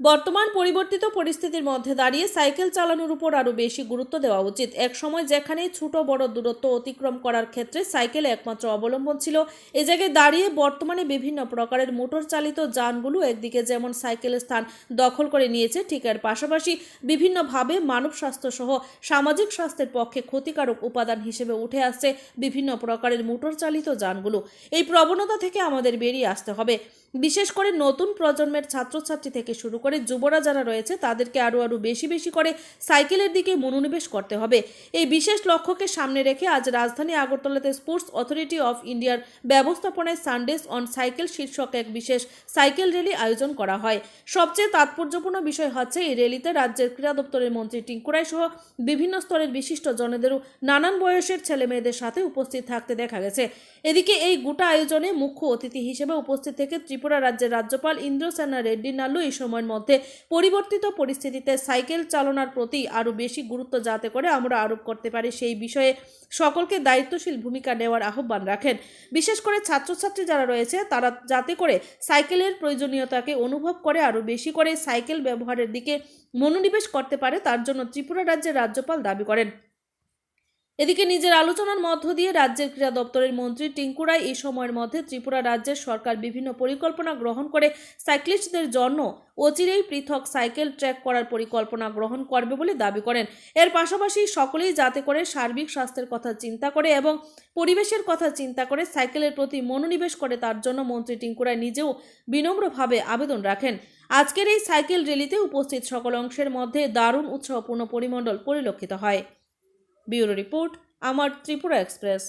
বর্তমান পরিবর্তিত পরিস্থিতির মধ্যে দাঁড়িয়ে সাইকেল চালানোর উপর আরও বেশি গুরুত্ব দেওয়া উচিত। এক সময় যেখানে ছোট বড় দূরত্ব অতিক্রম করার ক্ষেত্রে সাইকেল একমাত্র অবলম্বন ছিল। এ জায়গায় দাঁড়িয়ে বর্তমানে বিভিন্ন প্রকারের মোটর চালিত যানগুলো একদিকে যেমন সাইকেলের স্থান দখল করে নিয়েছে, ঠিক এর পাশাপাশি বিভিন্নভাবে মানব স্বাস্থ্য সহ সামাজিক স্বাস্থ্যের পক্ষে ক্ষতিকারক উপাদান হিসেবে উঠে আসছে বিভিন্ন প্রকারের মোটর চালিত যানগুলো। এই প্রবণতা থেকে আমাদের বেরিয়ে আসতে হবে। বিশেষ করে নতুন প্রজন্মের ছাত্রছাত্রী থেকে শুরু করে যুবরা যারা রয়েছে, তাদেরকে আরও আরও বেশি বেশি করে সাইকেলের দিকে মনোনিবেশ করতে হবে। এই বিশেষ লক্ষ্যকে সামনে রেখে আজ রাজধানী আগরতলাতে স্পোর্টস অথরিটি অফ ইন্ডিয়ার ব্যবস্থাপনায় সানডেস অন সাইকেল শীর্ষক এক বিশেষ সাইকেল র্যালি আয়োজন করা হয়। সবচেয়ে তাৎপর্যপূর্ণ বিষয় হচ্ছে, এই র্যালিতে রাজ্যের ক্রীড়া দপ্তরের মন্ত্রী টিঙ্কুরাই সহ বিভিন্ন স্তরের বিশিষ্ট জনেদেরও নানান বয়সের ছেলে মেয়েদের সাথে উপস্থিত থাকতে দেখা গেছে। এদিকে এই গোটা আয়োজনে মুখ্য অতিথি হিসেবে উপস্থিত থেকে ত্রিপুরা রাজ্যের রাজ্যপাল ইন্দ্রসেনা রেড্ডি নাল্লু এই সময়ের মধ্যে পরিবর্তিত পরিস্থিতিতে সাইকেল চালনার প্রতি আরও বেশি গুরুত্ব যাতে করে আমরা আরোপ করতে পারি, সেই বিষয়ে সকলকে দায়িত্বশীল ভূমিকা নেওয়ার আহ্বান রাখেন। বিশেষ করে ছাত্রছাত্রী যারা রয়েছে, তারা যাতে করে সাইকেলের প্রয়োজনীয়তাকে অনুভব করে, আরও বেশি করে সাইকেল ব্যবহারের দিকে মনোনিবেশ করতে পারে, তার জন্য ত্রিপুরা রাজ্যের রাজ্যপাল দাবি করেন। এদিকে নিজের আলোচনার মধ্য দিয়ে রাজ্যের ক্রীড়া দপ্তরের মন্ত্রী টিঙ্কু রায় এই সময়ের মধ্যে ত্রিপুরা রাজ্যের সরকার বিভিন্ন পরিকল্পনা গ্রহণ করে সাইক্লিস্টদের জন্য অচিরেই পৃথক সাইকেল ট্র্যাক করার পরিকল্পনা গ্রহণ করবে বলে দাবি করেন। এর পাশাপাশি সকলেই যাতে করে সার্বিক স্বাস্থ্যের কথা চিন্তা করে এবং পরিবেশের কথা চিন্তা করে সাইকেলের প্রতি মনোনিবেশ করে তার জন্য মন্ত্রী টিঙ্কু রায় নিজেও বিনম্রভাবে আবেদন রাখেন। আজকের এই সাইকেল র্যালিতে উপস্থিত সকল অংশের মধ্যে দারুণ উৎসাহপূর্ণ পরিমণ্ডল পরিলক্ষিত হয়। ব্যুরো রিপোর্ট আমার ত্রিপুরা এক্সপ্রেস।